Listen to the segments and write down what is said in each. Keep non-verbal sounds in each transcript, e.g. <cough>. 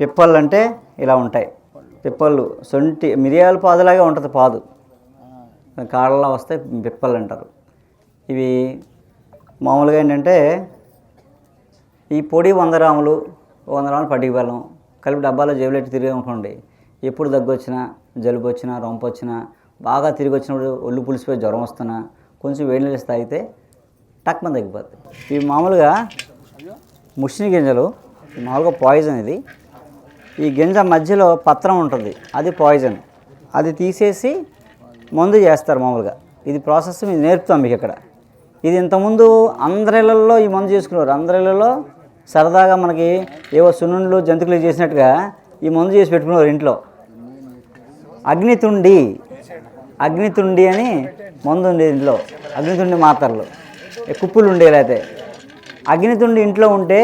పిప్పళ్ళు అంటే ఇలా ఉంటాయి. పిప్పళ్ళు సొంటి మిరియాల పాదులాగే ఉంటుంది పాదు. కాళ్ళలో వస్తే పిప్పళ్ళు అంటారు. ఇవి మామూలుగా ఏంటంటే ఈ పొడి వంద గ్రాములు వంద గ్రాములు పట్టిక బెల్లం కలిపి డబ్బాలో జేబులెట్టి తిరిగి అనుకోండి ఎప్పుడు దగ్గు వచ్చినా జలుబు వచ్చినా రొంప వచ్చినా బాగా తిరిగి వచ్చినప్పుడు ఒళ్ళు పులిసిపోయి జ్వరం వస్తున్నా కొంచెం వేడి నీళ్ళు తాగితే టక్మని తగ్గిపోతుంది ఇవి మామూలుగా ముషిని గింజలు మామూలుగా పాయిజన్ ఇది. ఈ గింజ మధ్యలో పత్రం ఉంటుంది. అది పాయిజన్ అది తీసేసి మందు చేస్తారు మామూలుగా. ఇది ప్రాసెస్ మేము నేర్పుతాం మీకు ఇక్కడ. ఇది ఇంతకుముందు అందరిళ్ళల్లో ఈ మందు చేసుకున్నారు అందరిళ్ళలో సరదాగా మనకి ఏవో సున్నుండ్లు జంతికలు చేసినట్టుగా ఈ మందు చేసి పెట్టుకున్నారు ఇంట్లో. అగ్నితుండి. అగ్నితుండి అని మందు ఉండేది ఇంట్లో. అగ్నితుండి మాత్రలు. కుప్పులు ఉండేవి అయితే అగ్నితుండి ఇంట్లో ఉంటే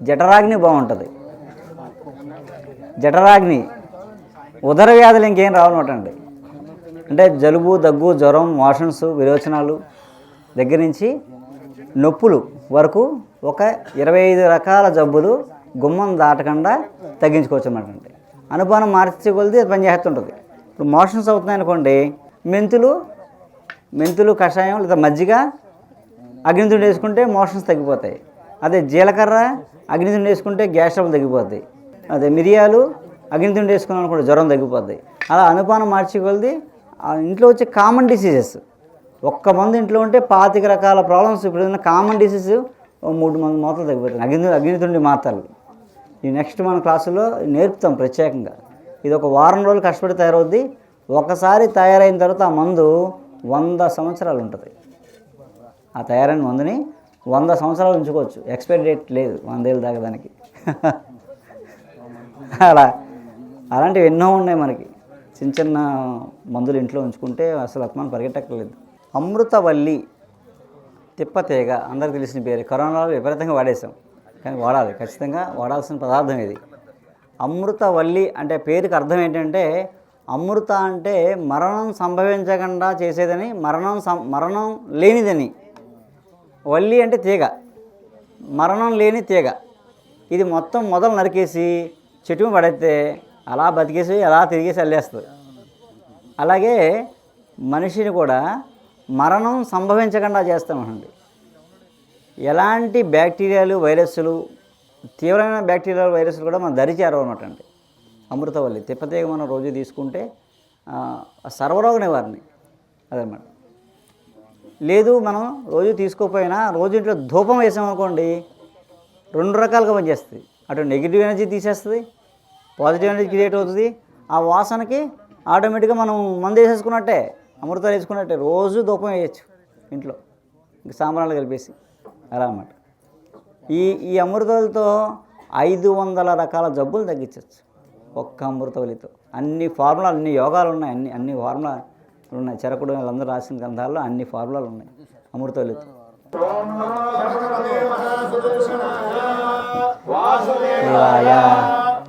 జఠరాగ్ని బాగుంటుంది. జఠరాగ్ని. ఉదర వ్యాధులు ఇంకేం రావన్నమాట అండి. అంటే జలుబు దగ్గు జ్వరం మోషన్స్ విరోచనాలు దగ్గర నుంచి నొప్పులు వరకు ఒక ఇరవై ఐదు రకాల జబ్బులు గుమ్మం దాటకుండా తగ్గించుకోవచ్చు అన్నమాట అండి. అనుపానం మార్చే కొలిది అది పనిచేస్తుంటుంది. ఇప్పుడు మోషన్స్ అవుతున్నాయి అనుకోండి మెంతులు మెంతులు కషాయం లేదా మజ్జిగ అగ్నితుండి వేసుకుంటే మోషన్స్ తగ్గిపోతాయి. అదే జీలకర్ర అగ్నితుండి వేసుకుంటే గ్యాస్ ట్రబుల్ తగ్గిపోతాయి అదే మిరియాలు అగ్నితుండి వేసుకున్నాం అనుకోండి జ్వరం తగ్గిపోద్ది. అలా అనుపానం మార్చుకొలది ఆ ఇంట్లో వచ్చే కామన్ డిసీజెస్ ఒక్క మంది ఇంట్లో ఉంటే పాతిక రకాల ప్రాబ్లమ్స్ ఇప్పుడు ఉన్న కామన్ డిసీజ్ మూడు మంది మాత్రలు తగ్గిపోతుంది అగ్ని అగ్నితుండి మాత్రలు. ఈ నెక్స్ట్ మన క్లాసులో నేర్పుతాం ప్రత్యేకంగా. ఇది ఒక వారం రోజులు కష్టపడి తయారవుద్ది. ఒకసారి తయారైన తర్వాత ఆ మందు వంద సంవత్సరాలు ఉంటుంది. ఆ తయారైన మందుని వంద సంవత్సరాలు ఉంచుకోవచ్చు. ఎక్స్పైరీ డేట్ లేదు వందేళ్ళు దాకా దానికి. <laughs> అలా. అలాంటివి ఎన్నో ఉన్నాయి మనకి. చిన్న చిన్న మందులు ఇంట్లో ఉంచుకుంటే అసలు మనం పరిగెట్టక్కర్లేదు. అమృతవల్లి తిప్పతీగ అందరికి తెలిసిన పేరు. కరోనాలో విపరీతంగా వాడేసాం కానీ వాడాలి. ఖచ్చితంగా వాడాల్సిన పదార్థం ఇది. అమృతవల్లి అంటే పేరుకి అర్థం ఏంటంటే అమృత అంటే మరణం సంభవించకుండా చేసేదని మరణం సం మరణం లేనిదని. వల్లి అంటే తీగ. మరణం లేని తీగ. ఇది మొత్తం మొదలు నరికేసి చెట్టు పడైతే అలా బతికేసి అలా తిరిగేసి వెళ్ళేస్తుంది అలాగే మనిషిని కూడా మరణం సంభవించకుండా చేస్తామండి. ఎలాంటి బ్యాక్టీరియాలు వైరస్లు తీవ్రమైన బ్యాక్టీరియాలు వైరస్లు కూడా మనం దరిచారు అన్నట్టండి అండి. అమృతవల్లి తిప్పతీగ మనం రోజు తీసుకుంటే సర్వరోగ నివారణ అదనమాట. లేదు మనం రోజు తీసుకోకపోయినా రోజు ఇంట్లో ధూపం వేసామనుకోండి రెండు రకాలుగా పనిచేస్తుంది. అటు నెగిటివ్ ఎనర్జీ తీసేస్తుంది పాజిటివ్ ఎనర్జీ క్రియేట్ అవుతుంది. ఆ వాసనకి ఆటోమేటిక్గా మనం మందు వేసేసుకున్నట్టే అమృతాలు వేసుకున్నట్టే రోజు ధూపం వేయచ్చు ఇంట్లో. ఇంక సాంబ్రాణాలు కలిపేసి అలా అన్నమాట. ఈ ఈ అమృతాలతో ఐదు వందల రకాల జబ్బులు తగ్గించవచ్చు ఒక్క అమృతవల్లితో అన్ని ఫార్ములాలు అన్ని యోగాలు ఉన్నాయి. అన్ని అన్ని ఫార్ములా ఉన్నాయి. చెరకుడు వీళ్ళందరూ రాసిన గ్రంథాల్లో అన్ని ఫార్ములాలు ఉన్నాయి అమృతవల్లితో శివాయ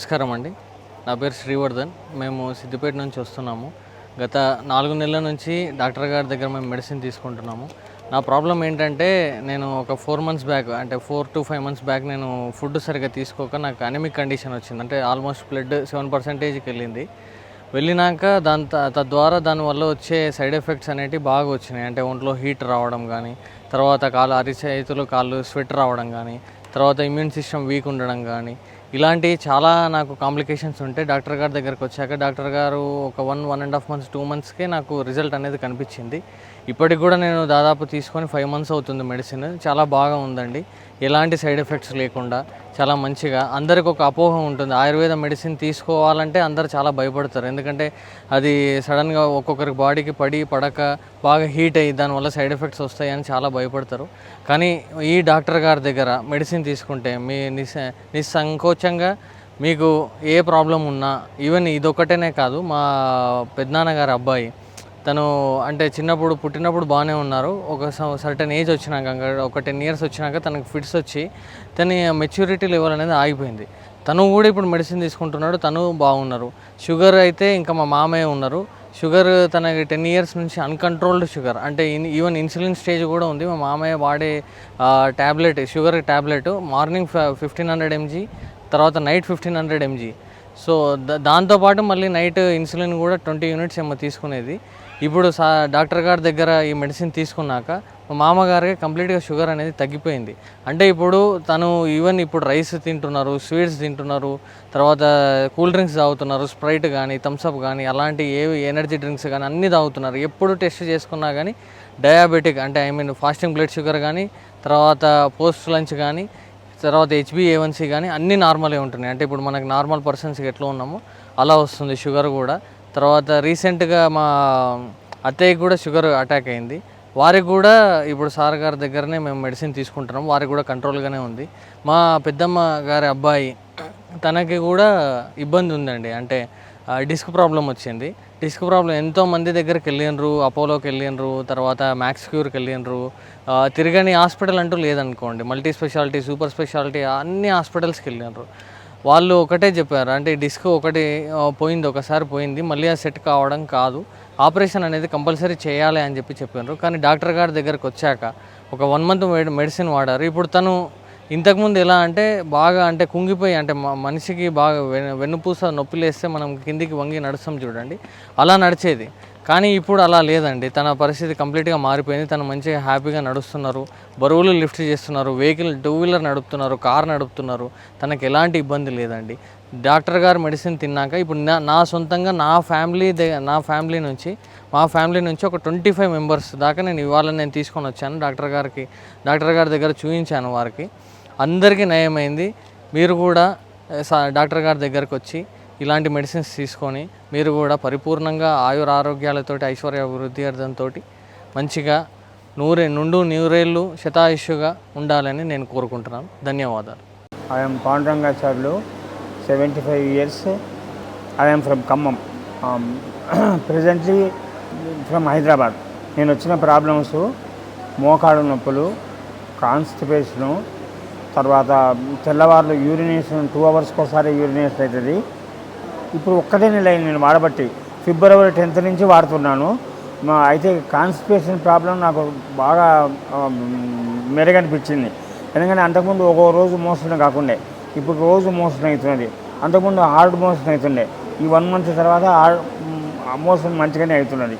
నమస్కారం అండి. నా పేరు శ్రీవర్ధన్. మేము సిద్దిపేట నుంచి వస్తున్నాము. గత నాలుగు నెలల నుంచి డాక్టర్ గారి దగ్గర మేము మెడిసిన్ తీసుకుంటున్నాము. నా ప్రాబ్లం ఏంటంటే నేను ఒక ఫోర్ మంత్స్ బ్యాక్ అంటే four to five months back నేను ఫుడ్ సరిగ్గా తీసుకోక నాకు అనమిక్ కండిషన్ వచ్చింది. అంటే ఆల్మోస్ట్ బ్లడ్ సెవెన్ పర్సెంటేజ్కి వెళ్ళింది. వెళ్ళినాక దాని త- తద్వారా దానివల్ల వచ్చే సైడ్ ఎఫెక్ట్స్ అనేటివి బాగా వచ్చినాయి. అంటే ఒంట్లో హీట్ రావడం కానీ తర్వాత కాళ్ళు అరిచేతులు కాళ్ళు స్వెట్ రావడం కానీ తర్వాత ఇమ్యూన్ సిస్టమ్ వీక్ ఉండడం కానీ ఇలాంటి చాలా నాకు కాంప్లికేషన్స్ ఉంటే డాక్టర్ గారి దగ్గరకు వచ్చాక డాక్టర్ గారు ఒక one one and half months two మంత్స్కే నాకు రిజల్ట్ అనేది కనిపించింది. ఇప్పటికి కూడా నేను దాదాపు తీసుకొని ఫైవ్ మంత్స్ అవుతుంది మెడిసిన్ చాలా బాగా ఉందండి. ఎలాంటి సైడ్ ఎఫెక్ట్స్ లేకుండా చాలా మంచిగా అందరికి ఒక అపోహ ఉంటుంది. ఆయుర్వేద మెడిసిన్ తీసుకోవాలంటే అందరు చాలా భయపడతారు. ఎందుకంటే అది సడన్గా ఒక్కొక్కరికి బాడీకి పడి పడక బాగా హీట్ అయ్యి దానివల్ల సైడ్ ఎఫెక్ట్స్ వస్తాయని చాలా భయపడతారు. కానీ ఈ డాక్టర్ గారి దగ్గర మెడిసిన్ తీసుకుంటే మీ నిస్ నిస్సంకోచంగా మీకు ఏ ప్రాబ్లం ఉన్నా ఈవెన్ ఇదొక్కటేనే కాదు మా పెద్దనాన్నగారి అబ్బాయి తను అంటే చిన్నప్పుడు పుట్టినప్పుడు బాగానే ఉన్నారు. ఒక సర్టన్ ఏజ్ వచ్చినాక ఒక టెన్ ఇయర్స్ వచ్చినాక తనకి ఫిట్స్ వచ్చి తన మెచ్యూరిటీ లెవెల్ అనేది ఆగిపోయింది. తను కూడా ఇప్పుడు మెడిసిన్ తీసుకుంటున్నాడు తను బాగున్నారు. షుగర్ అయితే ఇంకా మా మామయ్య ఉన్నారు. షుగర్ తనకి టెన్ ఇయర్స్ నుంచి అన్కంట్రోల్డ్ షుగర్. అంటే ఇన్- ఈవెన్ ఇన్సులిన్ స్టేజ్ కూడా ఉంది. మా మామయ్య వాడే tablet sugar tablet morning fifteen hundred mg తర్వాత night fifteen hundred mg. So దాంతోపాటు మళ్ళీ నైట్ ఇన్సులిన్ కూడా ట్వంటీ యూనిట్స్ ఏమో తీసుకునేది. ఇప్పుడు సా డాక్టర్ గారి దగ్గర ఈ మెడిసిన్ తీసుకున్నాక మా మామగారికి కంప్లీట్గా షుగర్ అనేది తగ్గిపోయింది. అంటే ఇప్పుడు తను ఈవెన్ ఇప్పుడు రైస్ తింటున్నారు స్వీట్స్ తింటున్నారు తర్వాత కూల్ డ్రింక్స్ తాగుతున్నారు స్ప్రైట్ కానీ థమ్స్అప్ కానీ అలాంటి ఏవి ఎనర్జీ డ్రింక్స్ కానీ అన్నీ తాగుతున్నారు. ఎప్పుడు టెస్ట్ చేసుకున్నా కానీ డయాబెటిక్ అంటే I mean fasting blood sugar కానీ తర్వాత పోస్ట్ లంచ్ కానీ తర్వాత హెచ్బిఏవన్సీ కానీ అన్నీ నార్మలే ఉంటున్నాయి. అంటే ఇప్పుడు మనకి నార్మల్ పర్సన్స్కి ఎట్లా ఉన్నామో అలా వస్తుంది షుగర్ కూడా. తర్వాత రీసెంట్గా మా అత్తయ్యకి కూడా షుగర్ అటాక్ అయింది. వారికి కూడా ఇప్పుడు సార్ గారి దగ్గరనే మేము మెడిసిన్ తీసుకుంటున్నాం. వారికి కూడా కంట్రోల్గానే ఉంది. మా పెద్దమ్మ గారి అబ్బాయి తనకి కూడా ఇబ్బంది ఉందండి. అంటే డిస్క్ ప్రాబ్లం వచ్చింది. డిస్క్ ప్రాబ్లం ఎంతో మంది దగ్గరికి వెళ్ళినరు అపోలోకి వెళ్ళినరు తర్వాత మ్యాక్స్ క్యూర్కి వెళ్ళినరు తిరగని హాస్పిటల్ అంటూ లేదనుకోండి. మల్టీ స్పెషాలిటీ సూపర్ స్పెషాలిటీ అన్ని హాస్పిటల్స్కి వెళ్ళినరు వాళ్ళు ఒకటే చెప్పారు. అంటే డిస్క్ ఒకటి పోయింది ఒకసారి పోయింది. మళ్ళీ ఆ సెట్ కావడం కాదు. ఆపరేషన్ అనేది కంపల్సరీ చేయాలి అని చెప్పి చెప్పారు కానీ డాక్టర్ గారి దగ్గరకు వచ్చాక ఒక వన్ మంత్ మెడిసిన్ వాడారు. ఇప్పుడు తను ఇంతకుముందు ఎలా అంటే బాగా అంటే కుంగిపోయి అంటే మ- మనిషికి బాగా వెన్నుపూస నొప్పి లేస్తే మనం కిందికి వంగి నడుస్తాం చూడండి. అలా నడిచేది. కానీ ఇప్పుడు అలా లేదండి. తన పరిస్థితి కంప్లీట్గా మారిపోయింది. తను మంచిగా హ్యాపీగా నడుస్తున్నారు. బరువులు లిఫ్ట్ చేస్తున్నారు. వెహికల్ టూ వీలర్ నడుపుతున్నారు. కార్ నడుపుతున్నారు. తనకి ఎలాంటి ఇబ్బంది లేదండి. డాక్టర్ గారు మెడిసిన్ తిన్నాక ఇప్పుడు నా నా సొంతంగా నా ఫ్యామిలీ ద- నా ఫ్యామిలీ నుంచి మా ఫ్యామిలీ నుంచి ఒక ట్వంటీ ఫైవ్ మెంబర్స్ దాకా నేను ఇవాళ నేను తీసుకొని వచ్చాను డాక్టర్ గారికి డాక్టర్ గారి దగ్గర చూపించాను వారికి. అందరికీ నయమైంది. మీరు కూడా డాక్టర్ గారి దగ్గరకు వచ్చి ఇలాంటి మెడిసిన్స్ తీసుకొని మీరు కూడా పరిపూర్ణంగా ఆయుర ఆరోగ్యాలతోటి ఐశ్వర్య అభివృద్ధి అర్థంతో మంచిగా నూరే నుండు నూరేళ్ళు శతాయుష్యుగా ఉండాలని నేను కోరుకుంటున్నాను. ధన్యవాదాలు. I'm Pandurangacharyulu seventy five years I'm from Khammam. Presently from Hyderabad నేను వచ్చిన ప్రాబ్లమ్స్ మోకాడు నొప్పులు కాన్స్టిపేషను తర్వాత తెల్లవారులు యూరినేషన్ టూ అవర్స్కి ఒకసారి యూరినేషన్ అవుతుంది. ఇప్పుడు ఒక్కటే నెల అయింది నేను వాడబట్టి ఫిబ్రవరి టెన్త్ నుంచి వాడుతున్నాను. మా అయితే కాన్స్టిపేషన్ ప్రాబ్లం నాకు బాగా మెరుగనిపించింది. ఎందుకంటే అంతకుముందు ఒక్కో రోజు మోషన్ కాకుండే. ఇప్పుడు రోజు మోషన్ అవుతున్నది. అంతకుముందు హార్డ్ మోషన్ అవుతుండే. ఈ వన్ మంత్ తర్వాత మోషన్ మంచిగానే అవుతున్నది.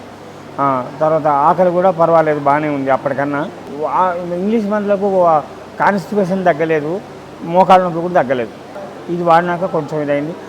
తర్వాత ఆకలి కూడా పర్వాలేదు బాగానే ఉంది అప్పటికన్నా. ఇంగ్లీష్ మందులకు కాన్స్టిపేషన్ తగ్గలేదు మోకాళ్ళ నొప్పి కూడా తగ్గలేదు. ఇది వాడినాక కొంచెం ఇదైంది.